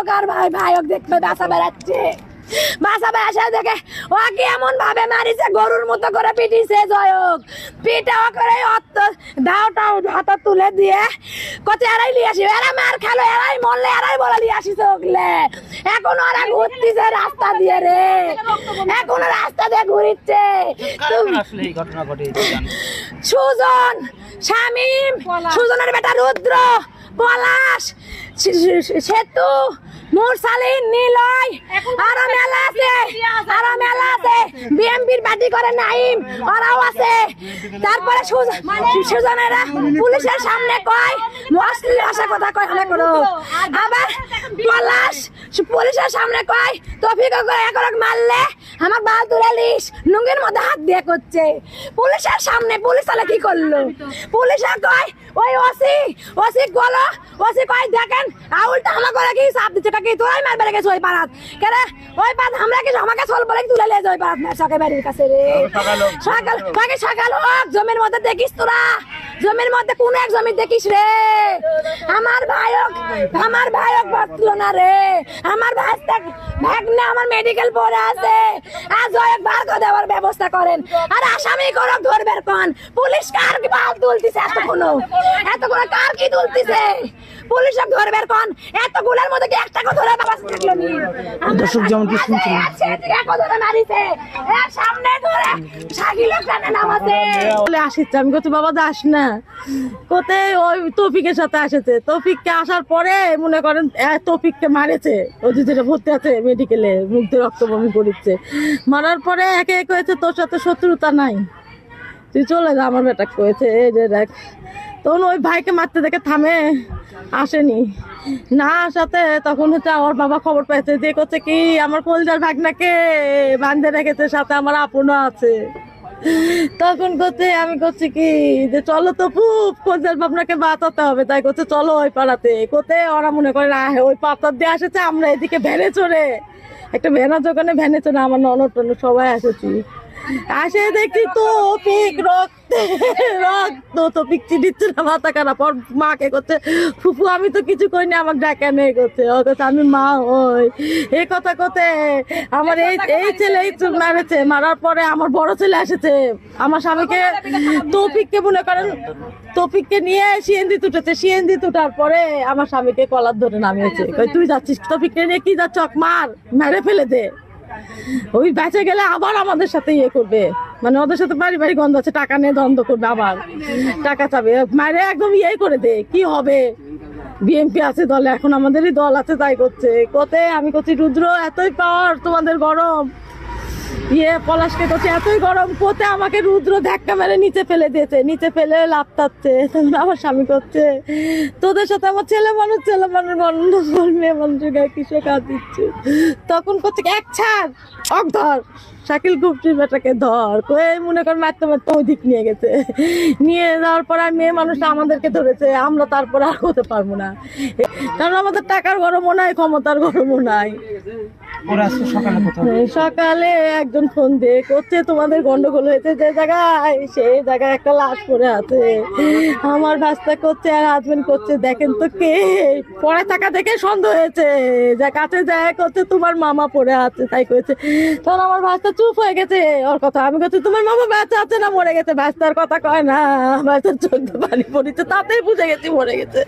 হোক ভাই ভাই ভাইক দেখবে, বাসা বেড়াচ্ছে। বাসা বেড়াচ্ছে, দেখে ওকে এমন ভাবে মারিছে, গরুর মতো করে পিটিছে জয়ক পিটাও করে অত দাওটা হাত তুলে দিয়ে কত এরাই লিয়ে আসি এরা মার খেলো, এরাই মরলে, এরাই বলে লিয়ে আসিস ওগলে এখন ওরা ঘুরতিছে রাস্তা দিয়ে রে। এখন রাস্তা দিয়ে ঘুরিচ্ছে। তুমি আসলে এই ঘটনা ঘটেছে সুজন শামিম সুজনের বেটা রুদ্র পলাশ সেতু মুরসালিন নিলয় আরও মেলা আছে আরও মেলা আছে। বিএমপির পার্টি করে নাইম ওরাও আছে। তারপরে সুজ- সুজনেরা পুলিশের সামনে কয় অশ্লীল ভাষা কথা কয় আবার পুলিশের সামনে কয় তফিক মারলে আমার বাল তুলে লিস নুঙ্গির মধ্যে হাত দিয়ে করছে। পুলিশের সামনে পুলিশ তাহলে কি করল? পুলিশে কয় ওই ওসি ওসি বলো ওসি কয় দেখেন আউলটা আমার করে কি সাপ দিচ্ছে? কাকি তোরাই মারবে রেখেছে ওই পাড়াত? কেরে ওই পাড়াত আমরা কি আমাকে চল বলে তুলে লিয়ে যায় ওই পাড়াত? মার সকাল বাড়ির কাছে রে। সকাল সকাল হোক জমির মধ্যে দেখিস তোরা। জমির মধ্যে কোন এক জমি দেখিস রে? আমার ভাইক আমার ভাইক বাঁচল না রে। আমার ভাই ভাগ আমার মেডিকেল পড়ে আছে। আর দেওয়ার ব্যবস্থা করেন। আর আসামি পুলিশ কার কি কার কি দর্শক যেমনটি শুনছিলেন। আমি কত বাবা যাস না। কোথায় ওই তৌফিকের সাথে আসেছে। তৌফিককে আসার পরে মনে করেন এ, তৌফিককে মারেছে। ওই যে যেটা ভর্তি আছে মেডিকেলে দিয়ে রক্ত বমি করিচ্ছে। মারার পরে একে একে হয়েছে তোর সাথে শত্রুতা নাই। তুই চলে যা আমার বেটা কয়েছে এই যে দেখ। তখন ওই ভাইকে মারতে দেখে থামে। আসেনি। না আসাতে তখন হচ্ছে আমার বাবা খবর পেয়েছে যে করছে কি আমার কলজার ভাগনাকে বান্ধে রেখেছে, সাথে আমার আপনও আছে। তখন করছে আমি করছি কি যে চলো তো পুপ কোথায় আপনাকে বাঁচাতে হবে। তাই করছে চলো ওই পাড়াতে। কোথায় ওরা মনে করে না ওই পাতার দিয়ে আসেছে, আমরা এদিকে ভ্যানে চড়ে। একটা ভ্যানার দোকানে ভ্যানে চড়ে, আমার ননদ সবাই এসেছি। আসে দেখছি তো পিক রক্ত রক্ত তো পিক চিনিচ্ছে না, মাথা খারাপ। ওর মাকে করছে, ফুফু, আমি তো কিছু করিনি আমাকে ডাকা নেই করছে। ও করছে আমি মা হই। এই কথা কোতে আমার এই এই ছেলে এই চুল মারেছে মারার পরে আমার বড় ছেলে এসেছে। আমার স্বামীকে তৌফিককে মনে করেন, তৌফিককে নিয়ে সিএনজি তুটেছে। সিএনজি তুটার পরে আমার স্বামীকে কলার ধরে নামিয়েছে। তুই যাচ্ছিস? তৌফিককে নিয়ে কি যাচ্ছ? মার, মেরে ফেলে দে। ওই বেঁচে গেলে আবার আমাদের সাথে ইয়ে করবে। মানে ওদের সাথে বাড়ি বাড়ি গন্ধ আছে, টাকা নিয়ে দ্বন্দ্ব করবে আবার। টাকা চাবে। মারে একদম ইয়ে করে দে, কি হবে? বিএনপি আছে দলে, এখন আমাদেরই দল আছে, তাই করছে। কোথায়? আমি করছি, রুদ্র, এতই পাওয়ার তোমাদের গরম। ইয়ে পলাশকে করছে এতই গরম কোতে আমাকে রুদ্র ধাক্কা মেরে নিচে ফেলে দিয়েছে, নিচে ফেলে লাপতাচ্ছে তখন আমার স্বামী করছে। তোদের সাথে আমার ছেলে মানুষ ছেলে মানুষ গন্ধ মেয়ে মানুষের গায়ে কিসে কাজ দিচ্ছে? তখন করছে এক ছাড়, অক ধর, শাকিল গুপ্তির বেটাকে ধর কয়ে মনে কর মারতে মারতে ওই দিক নিয়ে গেছে। নিয়ে যাওয়ার পর আর মেয়ে মানুষটা আমাদেরকে ধরেছে, আমরা তারপর আর হতে পারব না। কারণ আমাদের টাকার গরমও নাই, ক্ষমতার গরমও নাই। ওরা আজকে সকালে কোথাও সকালে একজন ফোন দিয়ে করছে তোমাদের গন্ডগোল হয়েছে যে জায়গায় সেই জায়গায় একটা লাশ পড়ে আছে। আমার ভাস্তা করছে আর হাজবেন্ড করছে। দেখেন তো কে? পড়ে থাকা দেখে সন্দেহ হয়েছে। যা কাছে যায় করছে তোমার মামা পড়ে আছে তাই করেছে। তখন আমার ভাস্তা চুপ হয়ে গেছে। ওর কথা আমি করছি তোমার মামা বেঁচে আছে না মরে গেছে? ভাস্তার কথা কয় না। ভাস্তার চোখ পানি পড়েছে তাতেই বুঝে গেছি মরে গেছে।